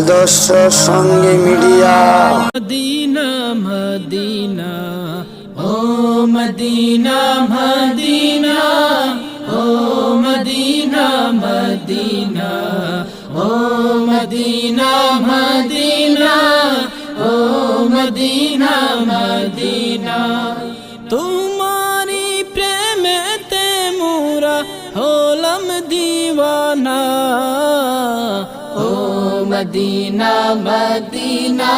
আদর্শ সঙ্গে media. Medina Medina, ও মদিনা মদিনা, ও মদিনা মদিনা, ও মদিনা মদিনা, ও মদিনা মদিনা। তোমারি প্রেমেতে মোরা হলাম দিওয়ানা। মদিনা মদিনা,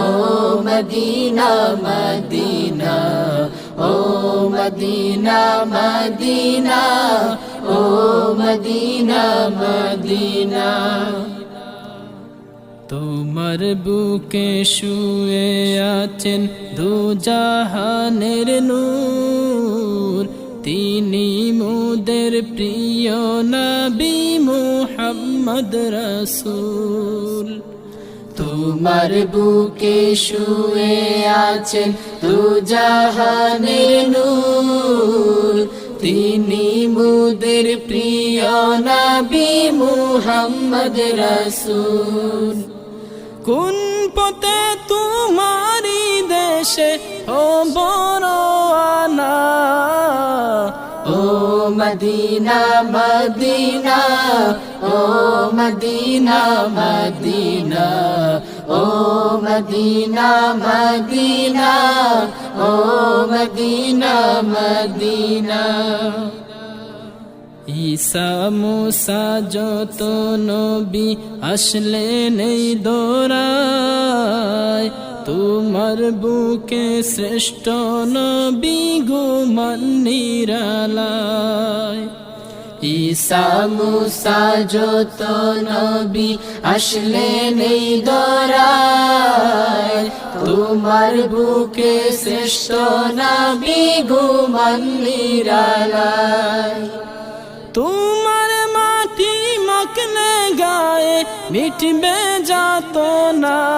ও মদিনা মদিনা, ও মদিনা মদিনা, ও মদিনা মদিনা। তোমার বুকে শুয়ে আছেন দু জাহানের নূর। তিনি মুদের প্রিয় নবী মুহাম্মদ রসুল। তোমার বুকে শুয়ে আছেন দু জাহানের নূর। তিনি মুদের প্রিয় নবী মুহাম্মদ রসুল। কোন পথে তোমারি দেশে ও মদিনা মদিনা, ও মদিনা মদিনা, ও মদিনা মদিনা, ও মদিনা মদিনা। ঈসা মুসা যত নবী আসলেন এই দোরায় তোমার বুকে শ্রেষ্ঠ নবী গুমান নিরালায় ঈসা, মুসা যত নবী আসলেন এই দোরায়। তোমার বুকে শ্রেষ্ঠ নবী গুমান নিরালায় তোমার মাটি মকনে গায়ে মিটবে যাত না